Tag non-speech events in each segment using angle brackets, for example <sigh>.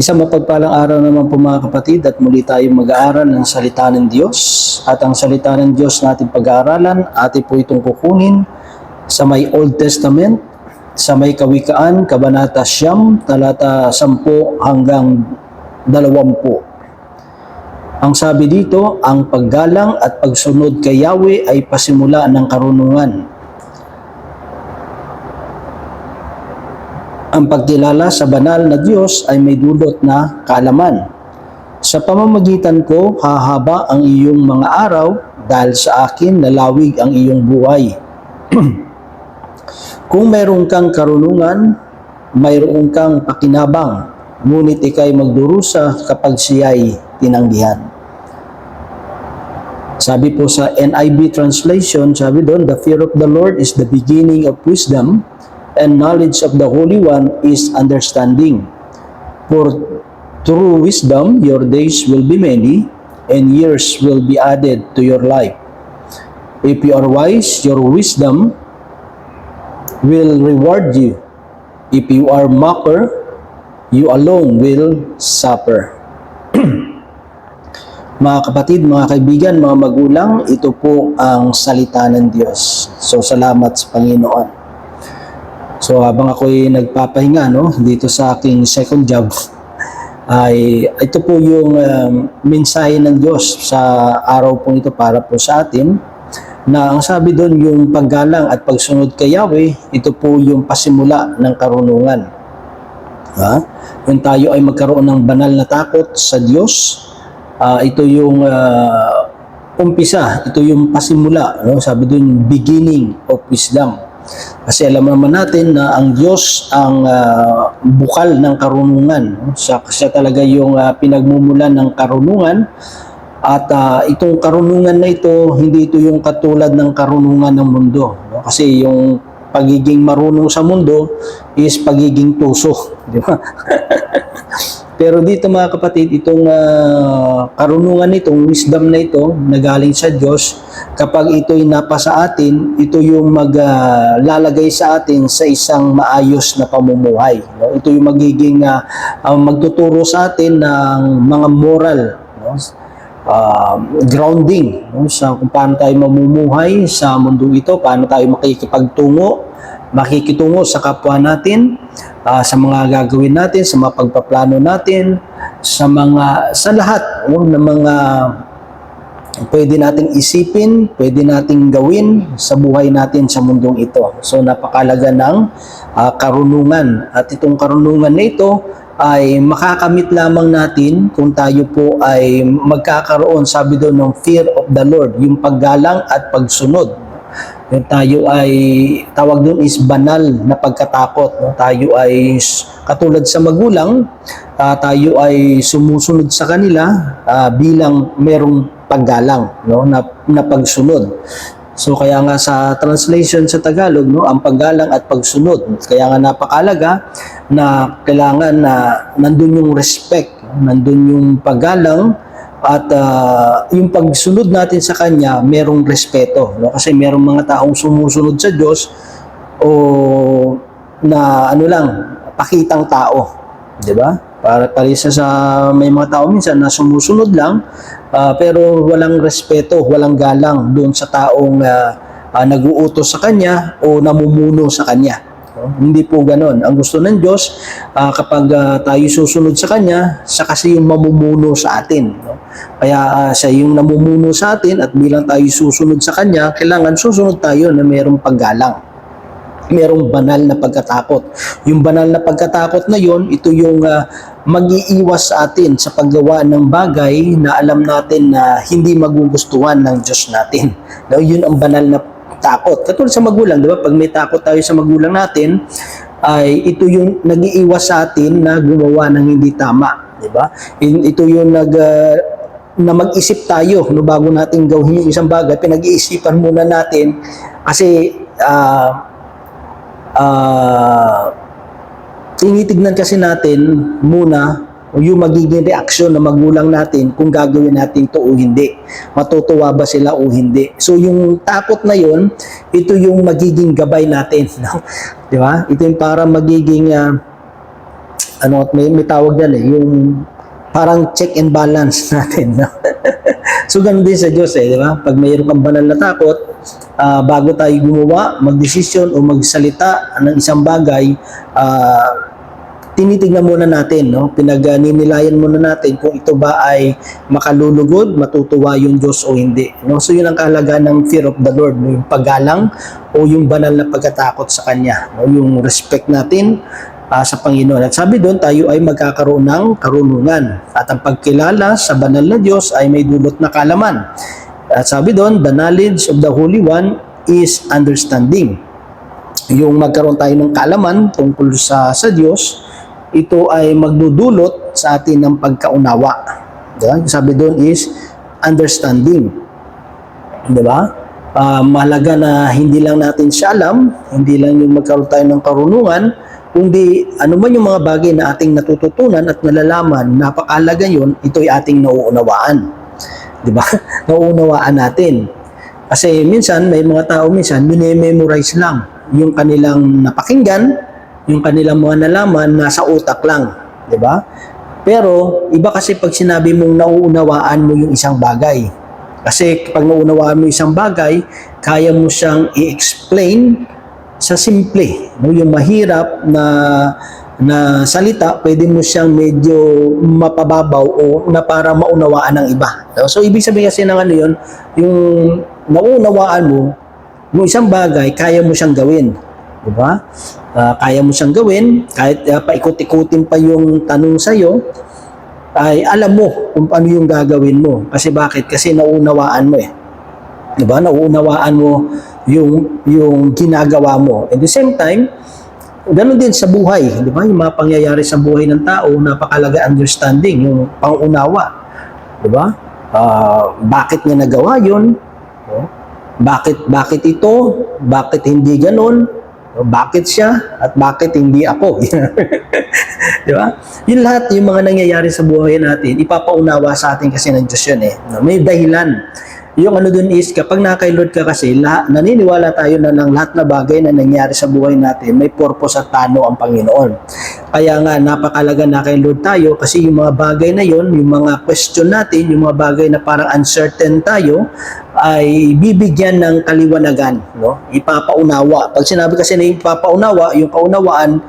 Isang mapagpalang araw naman po mga kapatid at muli tayong mag-aaral ng salita ng Diyos. At ang salita ng Diyos natin pag-aaralan, atin po itong kukunin sa may Old Testament, sa may Kawikaan, Kabanata Siyam, talata 10 hanggang 20. Ang sabi dito, ang paggalang at pagsunod kay Yahweh ay pasimula ng karunungan. Ang pagkilala sa banal na Diyos ay may dulot na kaalaman. Sa pamamagitan ko, hahaba ang iyong mga araw dahil sa akin lalawig ang iyong buhay. <clears throat> Kung mayroon kang karunungan, mayroon kang pakinabang, ngunit ikay magdurusa kapag siya'y tinanggihan. Sabi po sa NIV translation, sabi doon, the fear of the Lord is the beginning of wisdom, and knowledge of the Holy One is understanding. For through wisdom, your days will be many, and years will be added to your life. If you are wise, your wisdom will reward you. If you are mocker, you alone will suffer. <clears throat> mga kapatid, mga kaibigan, mga magulang, ito po ang salita ng Diyos. So, salamat sa Panginoon. So habang ako'y nagpapahinga no dito sa aking second job ay ito po yung um, mensahe ng Diyos sa araw po ito para po sa atin na ang sabi doon yung paggalang at pagsunod kay Yahweh ito po yung pasimula ng karunungan. Ha? Kung tayo ay magkaroon ng banal na takot sa Diyos, ah, ito yung ah, umpisa, ito yung pasimula, no? Sabi doon beginning of wisdom. Kasi alam naman natin na ang Diyos ang ah, bukal ng karunungan. Siya, siya talaga yung ah, pinagmumulan ng karunungan. At ah, itong karunungan na ito, hindi ito yung katulad ng karunungan ng mundo. no? Kasi yung pagiging marunong sa mundo is pagiging tuso. <laughs> Di ba? Pero dito mga kapatid, itong ah, karunungan nitong wisdom na ito na galing sa Diyos, kapag ito'y napasa atin, ito yung maglalagay sa atin sa isang maayos na pamumuhay. No? Ito yung magiging ah, ang magtuturo sa atin ng mga moral, no? Ah, grounding no? sa kung paano tayo mamumuhay sa mundo ito, paano tayo makikipagtungo, makikitungo sa kapwa natin, ah, sa mga gagawin natin, sa mga pagpaplano natin, sa mga sa lahat no, ng mga pwede nating isipin, pwede nating gawin sa buhay natin sa mundong ito. So napakalaga ng ah, karunungan at itong karunungan na ito ay makakamit lamang natin kung tayo po ay magkakaroon, sabi doon, ng fear of the Lord, yung paggalang at pagsunod. Yung tayo ay, tawag doon is banal na pagkatakot. No? Tayo ay, katulad sa magulang, ah, tayo ay sumusunod sa kanila ah, bilang merong paggalang, no? na, na pagsunod. So kaya nga sa translation sa Tagalog, no, ang paggalang at pagsunod. Kaya nga napakalaga na kailangan na nandun yung respect, nandun yung paggalang at ah, yung pagsunod natin sa kanya, merong respeto, no? Kasi merong mga taong sumusunod sa Diyos o na ano lang, pakitang tao, 'di ba? Para parisa sa may mga tao minsan na sumusunod lang ah, pero walang respeto, walang galang doon sa taong ah, ah, nag-uutos sa kanya o namumuno sa kanya. Hindi po ganon. Ang gusto ng Diyos, ah, kapag ah, tayo susunod sa Kanya, siya kasi yung mamumuno sa atin. No? Kaya ah, siya yung namumuno sa atin at bilang tayo susunod sa Kanya, kailangan susunod tayo na mayroong paggalang merong banal na pagkatakot. Yung banal na pagkatakot na yon, ito yung ah, mag-iiwas sa atin sa paggawa ng bagay na alam natin na hindi magugustuhan ng Diyos natin. No, yun ang banal na takot. Katulad sa magulang, di ba? Pag may takot tayo sa magulang natin, ay ito yung nag-iiwas sa atin na gumawa ng hindi tama, di ba? Ito yung nag ah, na mag-isip tayo no bago natin gawin yung isang bagay, pinag-iisipan muna natin kasi ah ah tinitignan kasi natin muna yung magiging reaksyon ng magulang natin kung gagawin natin to o hindi. Matutuwa ba sila o hindi. So yung takot na yon, ito yung magiging gabay natin. <laughs> No? Di ba? Ito yung para magiging ah, ano may, may tawag yan eh, yung parang check and balance <laughs> natin. No? so ganun din sa Diyos eh, di ba? Pag mayroon kang banal na takot, ah, bago tayo gumawa, magdesisyon o magsalita ng isang bagay, ah, tinitingnan muna natin, no? Pinagninilayan muna natin kung ito ba ay makalulugod, matutuwa yung Diyos o hindi. No? So yun ang kahalagaan ng fear of the Lord, no? yung paggalang o yung banal na pagkatakot sa Kanya. No? Yung respect natin ah, sa Panginoon. At sabi doon, tayo ay magkakaroon ng karunungan. At ang pagkilala sa banal na Diyos ay may dulot na kalaman. At sabi doon, the knowledge of the Holy One is understanding. Yung magkaroon tayo ng kalaman tungkol sa, sa Diyos, ito ay magdudulot sa atin ng pagkaunawa. Diba? Sabi doon is understanding. Di ba? Ah, mahalaga na hindi lang natin siya alam, hindi lang yung magkaroon tayo ng karunungan, kundi ano man yung mga bagay na ating natututunan at nalalaman, napakalaga yun, ito'y ating nauunawaan. Di ba? <laughs> nauunawaan natin. Kasi minsan, may mga tao minsan, minememorize lang yung kanilang napakinggan, yung kanilang mga nalaman, nasa utak lang. Di ba? Pero, iba kasi pag sinabi mong nauunawaan mo yung isang bagay. Kasi pag nauunawaan mo isang bagay, kaya mo siyang i-explain sa simple. No? Yung mahirap na na salita, pwede mo siyang medyo mapababaw o na para maunawaan ng iba. So, ibig sabihin kasi ng ano yun, yung nauunawaan mo, yung isang bagay, kaya mo siyang gawin. Di Ah, kaya mo siyang gawin, kahit uh, paikot-ikutin pa yung tanong sa'yo, ay alam mo kung ano yung gagawin mo. Kasi bakit? Kasi nauunawaan mo eh. 'Di ba? Nauunawaan mo yung yung ginagawa mo. At the same time, ganun din sa buhay, 'di ba? Yung mga pangyayari sa buhay ng tao, napakalaga understanding, yung pangunawa. 'Di ba? Ah, bakit niya nagawa? No? Bakit bakit ito? Bakit hindi ganoon? Bakit siya at bakit hindi ako? <laughs> Di ba? Yun lahat, yung mga nangyayari sa buhay natin, ipapaunawa sa atin kasi ng Diyos yun eh. No, May dahilan. Yung ano dun is, kapag nakay Lord ka kasi, lahat, naniniwala tayo na ng lahat na bagay na nangyari sa buhay natin, may purpose at plano ang Panginoon. Kaya nga, napakalaga na kay Lord tayo kasi yung mga bagay na yon, yung mga question natin, yung mga bagay na parang uncertain tayo, ay bibigyan ng kaliwanagan, no? Ipapaunawa. Pag sinabi kasi na ipapaunawa, yung kaunawaan,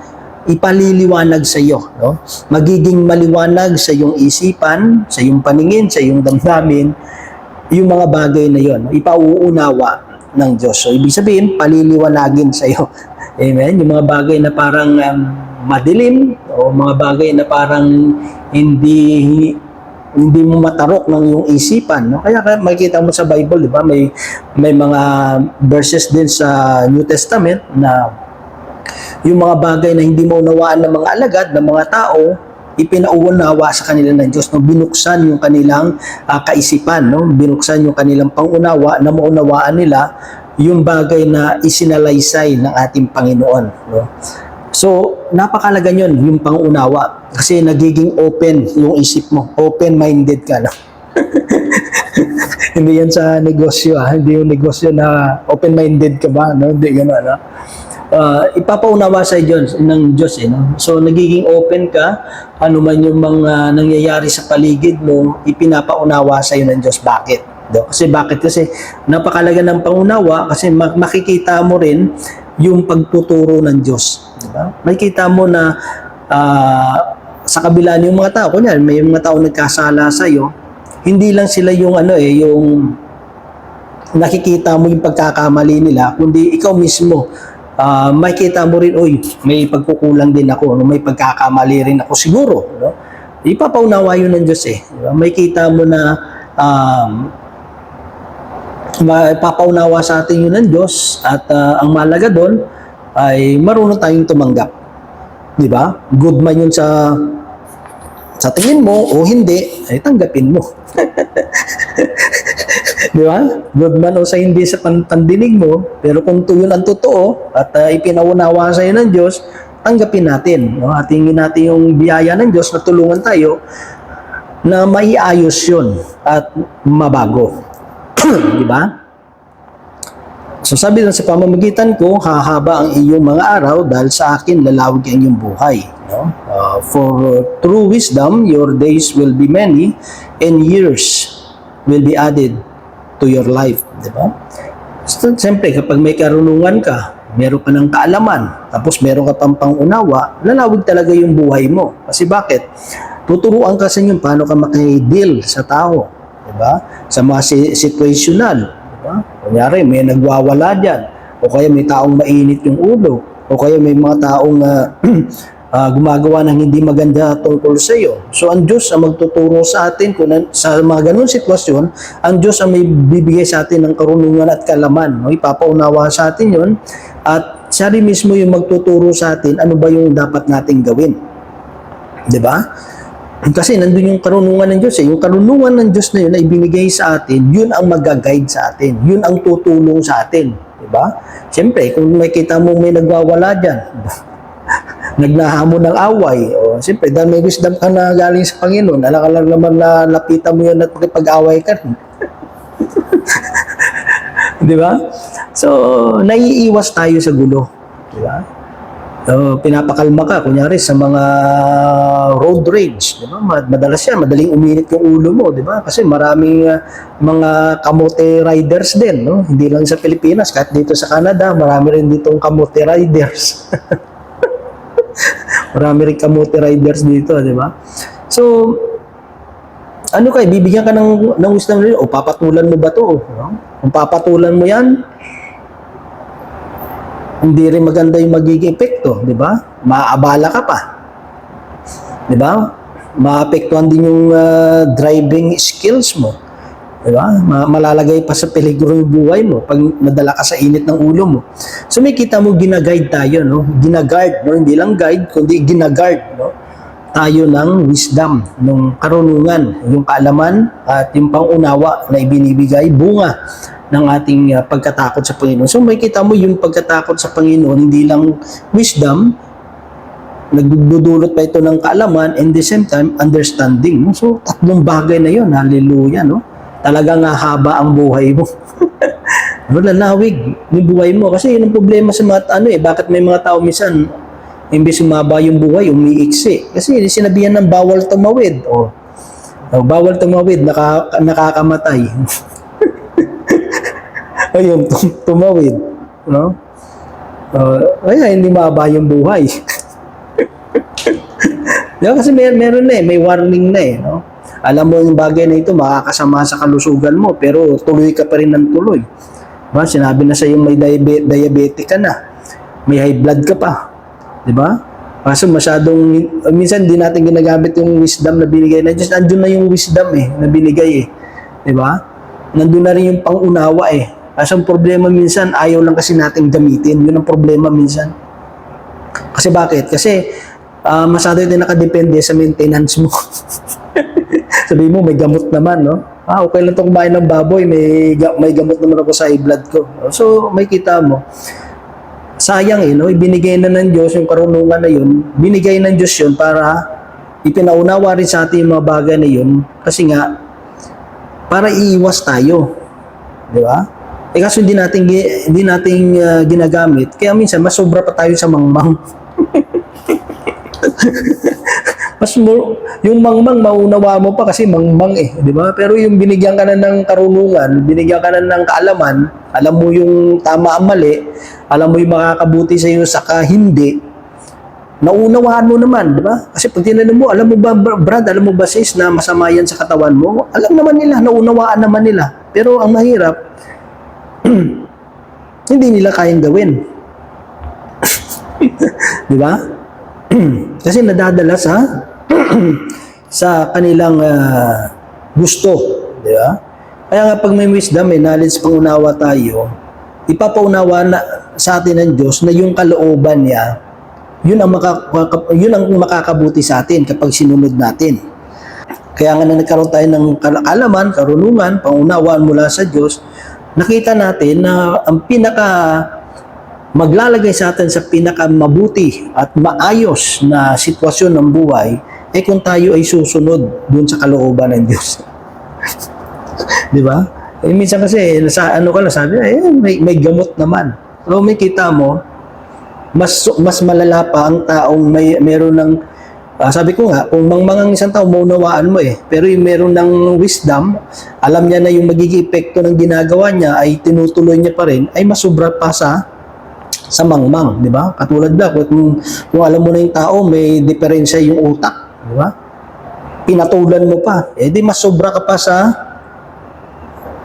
ipaliliwanag sa iyo, no? Magiging maliwanag sa iyong isipan, sa iyong paningin, sa iyong damdamin, yung mga bagay na yon, ipauunawa ng Diyos. So, ibig sabihin, paliliwanagin sa iyo. <laughs> Amen? Yung mga bagay na parang um, madilim, o mga bagay na parang hindi hindi mo matarok ng iyong isipan no? Kaya kaya makikita mo sa Bible di ba? May may mga verses din sa New Testament na yung mga bagay na hindi maunawaan ng mga alagad ng mga tao ipinauunawa sa kanila ng Diyos no? Binuksan yung kanilang ah, kaisipan no? Binuksan yung kanilang pangunawa na maunawaan nila yung bagay na isinalaysay ng ating Panginoon no So, napakalaga yun, yung pangunawa. Kasi nagiging open yung isip mo. Open-minded ka, no? <laughs> hindi yan sa negosyo, ah. Hindi yung negosyo na open-minded ka ba, no? Hindi gano'n, no? Ah, ipapaunawa sa Diyos, ng Diyos, eh, no? So, nagiging open ka, ano man yung mga nangyayari sa paligid mo, ipinapaunawa sa iyo ng Diyos. Bakit? No? Kasi bakit? Kasi napakalaga ng pangunawa kasi mak- makikita mo rin yung pagtuturo ng Diyos. Di ba? Makikita mo na ah, sa kabila ng mga tao, kunyari, may mga tao nagkasala sa iyo, hindi lang sila yung ano eh, yung nakikita mo yung pagkakamali nila, kundi ikaw mismo, ah, makikita mo rin, oy, may pagkukulang din ako, no? may pagkakamali rin ako siguro. No? Ipapaunawa yun ng Diyos eh. Di ba? Makikita mo na um, mapapaunawa sa atin yun ng Diyos at ah, ang malaga doon ay marunong tayong tumanggap. Di ba? Good man yun sa sa tingin mo o hindi, ay tanggapin mo. <laughs> Di ba? Good man o sa hindi sa pan- pandinig mo, pero kung yun ang totoo at uh, ipinaunawa sa iyo ng Diyos, tanggapin natin. No? At hingin natin yung biyaya ng Diyos na tulungan tayo na maiayos yun at mabago. <clears throat> Di ba? So sabi lang sa pamamagitan ko, hahaba ang iyong mga araw dahil sa akin lalawig ang iyong buhay. No? Uh, for true wisdom, your days will be many and years will be added to your life. Di ba? So, siyempre, kapag may karunungan ka, meron ka ng kaalaman, tapos meron ka pang pangunawa, lalawig talaga yung buhay mo. Kasi bakit? Tuturuan ka sa inyo paano ka makideal sa tao. Diba? Sa mga si- situational. Kunyari, may nagwawala dyan. O kaya may taong mainit yung ulo. O kaya may mga taong ah, <clears throat> ah, gumagawa ng hindi maganda tungkol sa iyo. So ang Diyos ang magtuturo sa atin kung nan- sa mga ganun sitwasyon, ang Diyos ang may bibigay sa atin ng karunungan at kalaman. No? Ipapaunawa sa atin yon at siya rin mismo yung magtuturo sa atin ano ba yung dapat nating gawin. 'Di ba? Kasi nandun yung karunungan ng Diyos eh. Yung karunungan ng Diyos na yun na ibinigay sa atin, yun ang mag-guide sa atin. Yun ang tutulong sa atin. Diba? Siyempre, kung may kita mo may nagwawala dyan, <laughs> nagnahamon ng away, o siyempre, dahil may wisdom ka na galing sa Panginoon, alam ka lang naman na lapitan mo yan at makipag-away ka. <laughs> Di ba? So, naiiwas tayo sa gulo. Di ba? So, pinapakalma ka, kunyari sa mga road rage, di ba? Mad- Madalas yan, madaling uminit yung ulo mo, di ba? Kasi maraming ah, mga kamote riders din, no? Hindi lang sa Pilipinas, kahit dito sa Canada, marami rin ditong kamote riders. <laughs> marami rin kamote riders dito, di ba? So, ano kay bibigyan ka ng ng wisdom o papatulan mo ba to no? kung papatulan mo yan hindi rin maganda yung magiging epekto di ba? Maaabala ka pa. Di ba? Maapektuhan din yung ah, driving skills mo. Di ba? Ma- malalagay pa sa peligro yung buhay mo pag nadala ka sa init ng ulo mo. So may kita mo ginaguide tayo no? Ginaguard no? Hindi lang guide kundi ginaguard no? Tayo ng wisdom, ng karunungan, yung kaalaman at yung pangunawa na ibinibigay. Bunga ng ating uh, pagkatakot sa Panginoon. So makikita mo yung pagkatakot sa Panginoon, hindi lang wisdom, nagdudulot pa ito ng kaalaman and the same time understanding. So tatlong bagay na yun, hallelujah, no? Talagang haba ang buhay mo. <laughs> Malalawig yung buhay mo. Kasi yun ang problema sa mga ano eh, bakit may mga tao minsan imbes umaba yung buhay, umiiksi. Kasi sinabihan ng bawal tumawid. O, o bawal tumawid, naka, nakakamatay. <laughs> Ayun, <laughs> tum- tumawid. No? Uh, kaya hindi maaba yung buhay. <laughs> Diba? Kasi may, meron na eh, may warning na eh. No? Alam mo yung bagay na ito, makakasama sa kalusugan mo, pero tuloy ka pa rin ng tuloy. Diba? Sinabi na sa iyo may diabe- diabetic ka na, may high blood ka pa. Di ba? Kaso masyadong, minsan di natin ginagamit yung wisdom na binigay na Diyos. Andun na yung wisdom eh, na binigay eh. Di ba? Nandun na rin yung pangunawa eh. Kaso ang problema minsan, ayaw lang kasi natin gamitin. Yun ang problema minsan. Kasi bakit? Kasi ah, masyado ito nakadepende sa maintenance mo. <laughs> Sabi mo, may gamot naman, no? Ah, okay lang itong kumain ng baboy, may, may gamot naman ako sa high blood ko. So, may kita mo sayang eh, no? ibinigay na ng Diyos yung karunungan na yun, binigay ng Diyos yun para ipinaunawa rin sa atin yung mga bagay na yun kasi nga, para iiwas tayo. Di ba? Eh kaso hindi natin, hindi natin ah, ginagamit, kaya minsan mas sobra pa tayo sa mangmang. <laughs> mas mo, yung mangmang maunawa mo pa kasi mangmang eh, di ba? Pero yung binigyan ka na ng karunungan, binigyan ka na ng kaalaman, alam mo yung tama ang mali, alam mo yung makakabuti sa iyo saka hindi, naunawaan mo naman, di ba? Kasi pag tinanong mo, alam mo ba, br- Brad, alam mo ba sis na masama yan sa katawan mo? Alam naman nila, naunawaan naman nila. Pero ang mahirap, <clears throat> hindi nila kayang gawin. <clears throat> di ba? <clears throat> Kasi nadadala sa sa kanilang ah, gusto, di ba? Kaya nga pag may wisdom, may knowledge, pangunawa tayo, ipapaunawa na sa atin ng Diyos na yung kalooban niya, yun ang, maka, yun ang makakabuti sa atin kapag sinunod natin. Kaya nga na nagkaroon tayo ng kal- kaalaman, karunungan, pangunawaan mula sa Diyos, nakita natin na ang pinaka maglalagay sa atin sa pinaka mabuti at maayos na sitwasyon ng buhay eh kung tayo ay susunod dun sa kalooban ng Diyos. <laughs> Di ba? Eh, minsan kasi, nasa, ano ka na, sabi, eh, may, may gamot naman. So, may kita mo, mas mas malala pa ang taong may meron ng ah, sabi ko nga, kung mangmangang isang tao, maunawaan mo eh. Pero yung meron ng wisdom, alam niya na yung magiging epekto ng ginagawa niya ay tinutuloy niya pa rin, ay masubra pa sa sa mangmang, di ba? Katulad ba, kung, kung alam mo na yung tao, may diferensya yung utak, di ba? Pinatulan mo pa, eh di mas sobra ka pa sa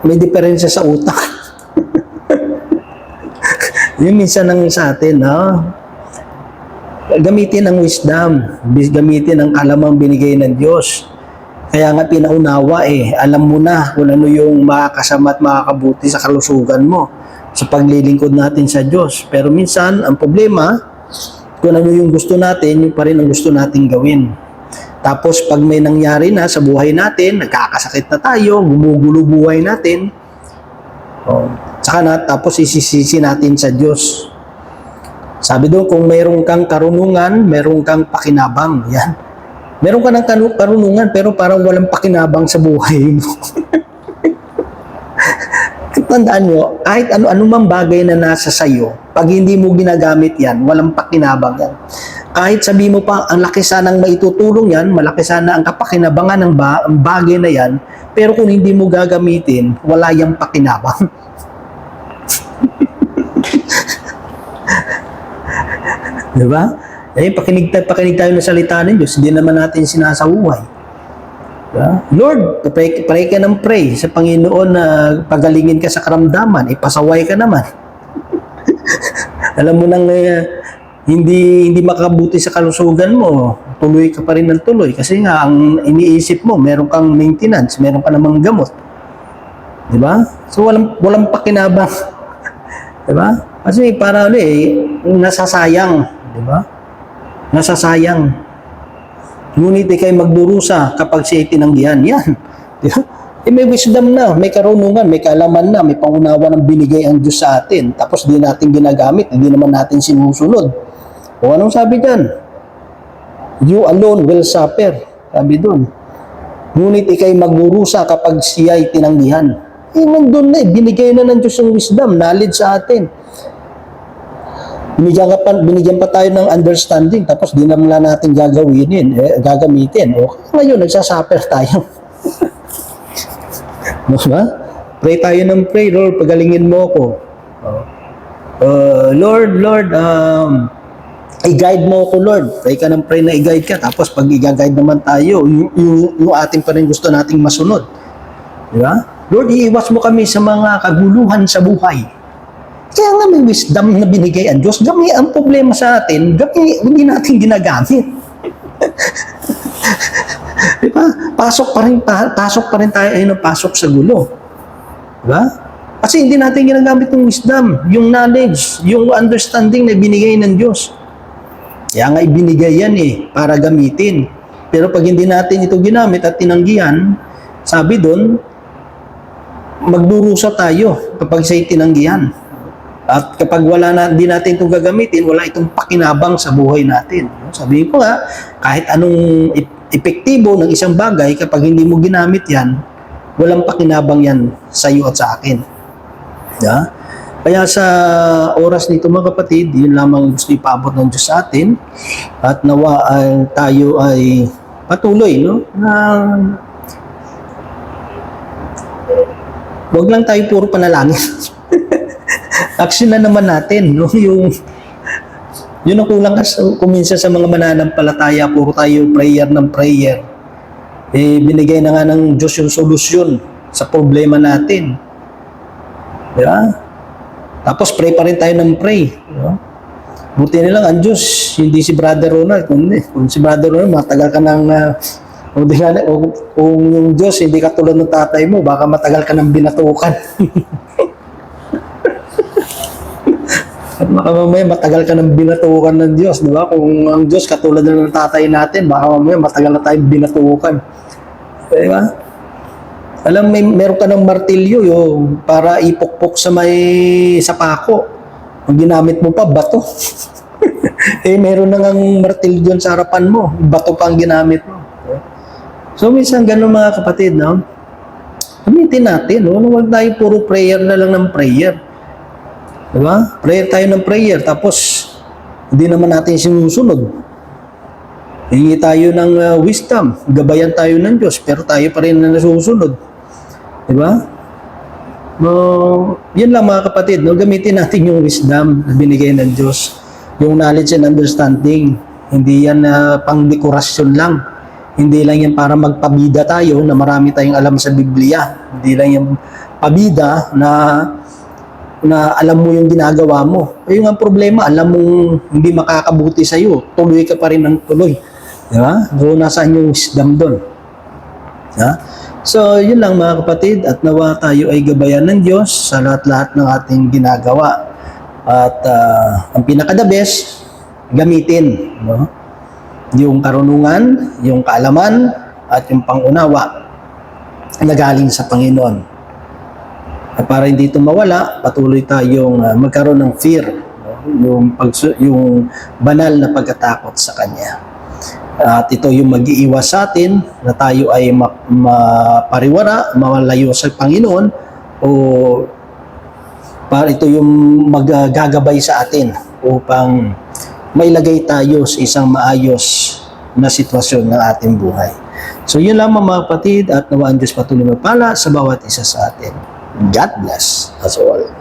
may diferensya sa utak. <laughs> yun minsan ang sa atin, no? Gamitin ang wisdom, gamitin ang kalamang binigay ng Diyos. Kaya nga pinaunawa eh, alam mo na kung ano yung makakasama at makakabuti sa kalusugan mo sa paglilingkod natin sa Diyos. Pero minsan, ang problema, kung ano yung gusto natin, yung pa rin ang gusto nating gawin. Tapos pag may nangyari na sa buhay natin, nagkakasakit na tayo, gumugulo buhay natin, oh, saka na, tapos isisisi natin sa Diyos. Sabi doon, kung mayroon kang karunungan, mayroon kang pakinabang. Yan. Meron ka ng karunungan, pero parang walang pakinabang sa buhay mo. <laughs> Tandaan nyo, kahit ano-ano bagay na nasa sayo, pag hindi mo ginagamit yan, walang pakinabang yan. Kahit sabi mo pa, ang laki sanang maitutulong yan, malaki sana ang kapakinabangan ng ba- ang bagay na yan, pero kung hindi mo gagamitin, wala yung pakinabang. <laughs> Di ba? Eh, pakinig, tayo- pakinig tayo ng salita ng Diyos, hindi naman natin sinasawuhay. Diba? Lord, pray, pray ka ng pray sa Panginoon na pagalingin ka sa karamdaman, ipasaway ka naman. <laughs> Alam mo nang eh, hindi hindi makabuti sa kalusugan mo, tuloy ka pa rin ng tuloy kasi nga ang iniisip mo, meron kang maintenance, meron ka namang gamot. 'Di ba? So walang walang pakinabang. <laughs> 'Di ba? Kasi para ano eh, nasasayang, 'di ba? Nasasayang. Ngunit ikay magdurusa kapag siya tinanggihan. Yan. <laughs> Di ba? Eh, may wisdom na, may karunungan, may kaalaman na, may pangunawa ng binigay ang Diyos sa atin. Tapos di natin ginagamit, hindi naman natin sinusunod. O anong sabi dyan? You alone will suffer. Sabi doon. Ngunit ikay magdurusa kapag siya ay tinanggihan. Eh, nandun na eh. Binigay na ng Diyos yung wisdom, knowledge sa atin. Binigyan, ka pa, binigyan pa tayo ng understanding tapos di naman lang natin gagawinin, eh, gagamitin. O ngayon, nagsasuffer tayo. <laughs> diba? Pray tayo ng pray, Lord, pagalingin mo ako. Uh, Lord, Lord, um, i-guide mo ako, Lord. Pray ka ng pray na i-guide ka. Tapos pag i-guide naman tayo, yung, yung, yung ating pa rin gusto nating masunod. Di ba? Lord, iiwas mo kami sa mga kaguluhan sa buhay. Kaya nga may wisdom na binigay ang Diyos. Gami ang problema sa atin, gami, hindi natin ginagamit. <laughs> Di ba? Pasok pa rin, pa, pasok pa rin tayo ay pasok sa gulo. Di ba? Kasi hindi natin ginagamit yung wisdom, yung knowledge, yung understanding na binigay ng Diyos. Kaya nga ibinigay yan eh, para gamitin. Pero pag hindi natin ito ginamit at tinanggihan, sabi doon, magdurusa tayo kapag siya'y tinanggihan. At kapag wala na, di natin itong gagamitin, wala itong pakinabang sa buhay natin. Sabi ko nga, kahit anong ep- epektibo ng isang bagay, kapag hindi mo ginamit yan, walang pakinabang yan sa iyo at sa akin. Yeah? Kaya sa oras nito mga kapatid, yun lamang gusto ipaabot ng Diyos sa atin at nawa ay tayo ay patuloy no na wag lang tayo puro panalangin. <laughs> Action na naman natin no <laughs> yung yun ang kulang kas kuminsan sa mga mananampalataya puro tayo prayer ng prayer eh binigay na nga ng Diyos yung solusyon sa problema natin di ba? Tapos pray pa rin tayo ng pray. Di ba? Buti na lang ang Diyos, hindi si Brother Ronald. Kung, kung si Brother Ronald, matagal ka ng... Uh, kung, di kung, kung yung Diyos, hindi ka tulad ng tatay mo, baka matagal ka ng binatukan. <laughs> At baka mamaya matagal ka ng binatukan ng Diyos, di ba? Kung ang Diyos katulad na ng tatay natin, baka mamaya matagal na tayong binatukan. Di ba? Alam, may meron ka ng martilyo yung para ipukpok sa may sapako. Ang ginamit mo pa, bato. <laughs> eh, meron na ngang martilyo sa harapan mo. Bato pa ang ginamit mo. So, minsan ganun mga kapatid, no? Gamitin natin, no? Huwag tayo puro prayer na lang ng prayer. Diba? Prayer tayo ng prayer. Tapos, Hindi naman natin sinusunod. Hingi tayo ng uh, wisdom, gabayan tayo ng Diyos, pero tayo pa rin na nasusunod. Di ba? No, yun lang mga kapatid, no, gamitin natin yung wisdom na binigay ng Diyos. Yung knowledge and understanding. Hindi yan na pang dekorasyon lang. Hindi lang yan para magpabida tayo na marami tayong alam sa Biblia. Hindi lang yung pabida na na alam mo yung ginagawa mo. Ayun ang problema, alam mong hindi makakabuti sa iyo, tuloy ka pa rin ng tuloy. Di ba? So, nasaan yung wisdom doon? Ha? So, yun lang mga kapatid at nawa tayo ay gabayan ng Diyos sa lahat-lahat ng ating ginagawa. At ah, ang pinaka-the best, gamitin. No? Yung karunungan, yung kaalaman, at yung pangunawa na galing sa Panginoon. At para hindi ito mawala, patuloy tayong ah, magkaroon ng fear, yung, pagsu- yung banal na pagkatakot sa Kanya. At ito yung mag-iiwas sa atin na tayo ay ma- mapariwara, mawalayo sa Panginoon o para ito yung maggagabay sa atin upang mailagay tayo sa isang maayos na sitwasyon ng ating buhay. So yun lamang mga kapatid at nawaan Diyos patuloy magpala sa bawat isa sa atin. God bless us all.